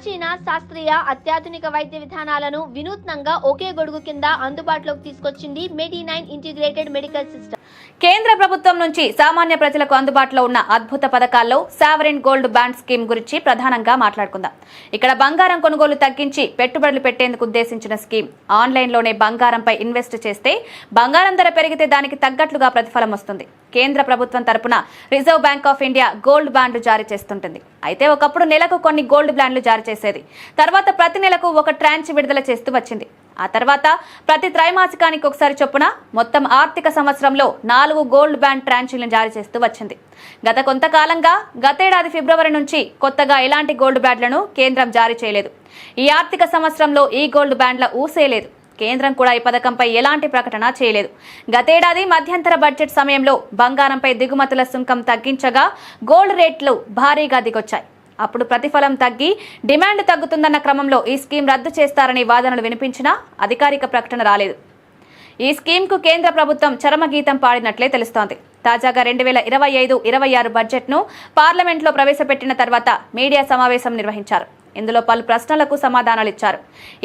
ప్రాచీన శాస్త్రీయ అత్యాధునిక వైద్య విధానాలను వినూత్నంగా ఒకే గొడుగు కింద అందుబాటులోకి తీసుకొచ్చింది medi nine integrated medical system కేంద్ర ప్రభుత్వం నుంచి సామాన్య ప్రజలకు అందుబాటులో ఉన్న అద్భుత పథకాల్లో సావరిన్ గోల్డ్ బాండ్ స్కీమ్ గురించి ప్రధానంగా మాట్లాడుకుందాం. ఇక్కడ బంగారం కొనుగోలు తగ్గించి పెట్టుబడులు పెట్టేందుకు ఉద్దేశించిన స్కీమ్. ఆన్లైన్లోనే బంగారంపై ఇన్వెస్ట్ చేస్తే బంగారం ధర పెరిగితే దానికి తగ్గట్లుగా ప్రతిఫలం వస్తుంది. కేంద్ర ప్రభుత్వం తరపున reserve bank of India gold బాండ్లు జారీ చేస్తుంటుంది. అయితే ఒకప్పుడు నెలకు కొన్ని గోల్డ్ బాండ్లు జారీ చేసేది. తర్వాత ప్రతి నెలకు ఒక ట్రాంచ్ విడుదల చేస్తూ వచ్చింది. ఆ తర్వాత ప్రతి త్రైమాసికానికి ఒకసారి చొప్పున మొత్తం ఆర్థిక సంవత్సరంలో నాలుగు గోల్డ్ బ్యాండ్ ట్రాంచీలను జారీ చేస్తూ వచ్చింది. గత కొంతకాలంగా గతేడాది ఫిబ్రవరి నుంచి కొత్తగా ఎలాంటి గోల్డ్ బ్యాండ్లను కేంద్రం జారీ చేయలేదు. ఈ ఆర్థిక సంవత్సరంలో ఈ గోల్డ్ బ్యాండ్ల ఊసేలేదు. కేంద్రం కూడా ఈ పథకంపై ఎలాంటి ప్రకటన చేయలేదు. గతేడాది మధ్యంతర బడ్జెట్ సమయంలో బంగారంపై దిగుమతుల సుంకం తగ్గించగా గోల్డ్ రేట్లు భారీగా దిగొచ్చాయి. అప్పుడు ప్రతిఫలం తగ్గి డిమాండ్ తగ్గుతుందన్న క్రమంలో ఈ స్కీమ్ రద్దు చేస్తారని వాదనలు వినిపించినా అధికారిక ప్రకటన రాలేదు. ఈ స్కీమ్కు కేంద్ర ప్రభుత్వం చరమగీతం పాడినట్లే తెలుస్తోంది. తాజాగా రెండు వేల ఇరవై ఐదు ఇరవై ఆరు బడ్జెట్ను పార్లమెంట్లో ప్రవేశపెట్టిన తర్వాత మీడియా సమావేశం నిర్వహించారు. ఇందులో పలు ప్రశ్నలకు సమాధానాలు ఇచ్చారు.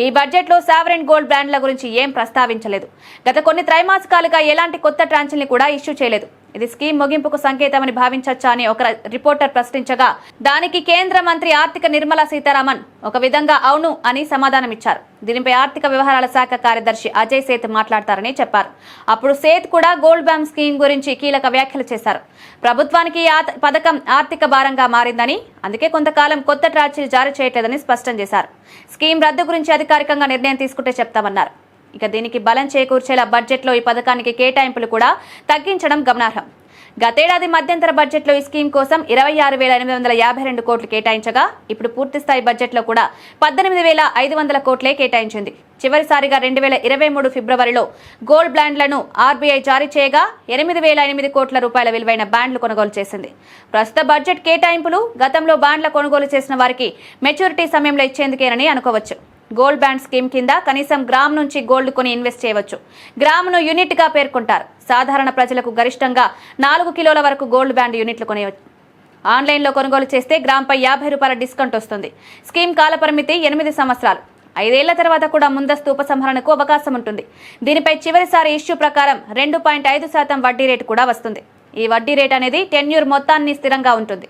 ఈ బడ్జెట్లో సావరెన్ గోల్డ్ బ్రాండ్ల గురించి ఏం ప్రస్తావించలేదు. గత కొన్ని త్రైమాసికాలుగా ఎలాంటి కొత్త ట్రాంచిల్ని కూడా ఇష్యూ చేయలేదు. ఇది స్కీమ్ ముగింపుకు సంకేతమని భావించొచ్చా అని ఒక రిపోర్టర్ ప్రశ్నించగా దానికి కేంద్ర మంత్రి ఆర్థిక నిర్మలా సీతారామన్ ఒక విధంగా అవును అని సమాధానమిచ్చారు. దీనిపై ఆర్థిక వ్యవహారాల శాఖ కార్యదర్శి అజయ్ సేత్ మాట్లాడతారని చెప్పారు. అప్పుడు సేత్ కూడా గోల్డ్ బ్యాంక్ స్కీమ్ గురించి కీలక వ్యాఖ్యలు చేశారు. ప్రభుత్వానికి ఈ పథకం ఆర్థిక భారంగా మారిందని అందుకే కొంతకాలం కొత్త ట్రాచీలు జారీ చేయట్లేదని స్పష్టం చేశారు. స్కీమ్ రద్దు గురించి అధికారికంగా నిర్ణయం తీసుకుంటే చెప్తామన్నారు. ఇక దీనికి బలం చేకూర్చేలా బడ్జెట్లో ఈ పథకానికి కేటాయింపులు కూడా తగ్గించడం గమనార్హం. గతేడాది మధ్యంతర బడ్జెట్లో ఈ స్కీమ్ కోసం ఇరవై ఆరు వేల ఎనిమిది వందల యాభై రెండు కోట్లు కేటాయించగా ఇప్పుడు పూర్తిస్థాయి బడ్జెట్లో కూడా పద్దెనిమిది వేల ఐదు వందల కోట్లే కేటాయించింది. చివరిసారిగా రెండు వేల ఇరవై మూడు ఫిబ్రవరిలో గోల్డ్ బ్లాండ్లను ఆర్బీఐ జారీ చేయగా ఎనిమిది వేల ఎనిమిది కోట్ల రూపాయల విలువైన బాండ్లు కొనుగోలు చేసింది. ప్రస్తుత బడ్జెట్ కేటాయింపులు గతంలో బాండ్ల కొనుగోలు చేసిన వారికి మెచ్యూరిటీ సమయంలో ఇచ్చేందుకేనని అనుకోవచ్చు. గోల్డ్ బ్యాండ్ స్కీమ్ కింద కనీసం గ్రామ్ నుంచి గోల్డ్ కొని ఇన్వెస్ట్ చేయవచ్చు. గ్రామ్ను యూనిట్గా పేర్కొంటారు. సాధారణ ప్రజలకు గరిష్టంగా నాలుగు కిలోల వరకు గోల్డ్ బ్యాండ్ యూనిట్లు కొనేవచ్చు ఆన్లైన్లో కొనుగోలు చేస్తే గ్రామ్పై యాభై రూపాయల డిస్కౌంట్ వస్తుంది. స్కీమ్ కాలపరిమితి ఎనిమిది సంవత్సరాలు. ఐదేళ్ళ తర్వాత కూడా ముందస్తు ఉపసంహరణకు అవకాశం ఉంటుంది. దీనిపై చివరిసారి ఇష్యూ ప్రకారం రెండు పాయింట్ ఐదు శాతం వడ్డీ రేటు కూడా వస్తుంది. ఈ వడ్డీ రేట్ అనేది టెన్యూర్ మొత్తాన్ని స్థిరంగా ఉంటుంది.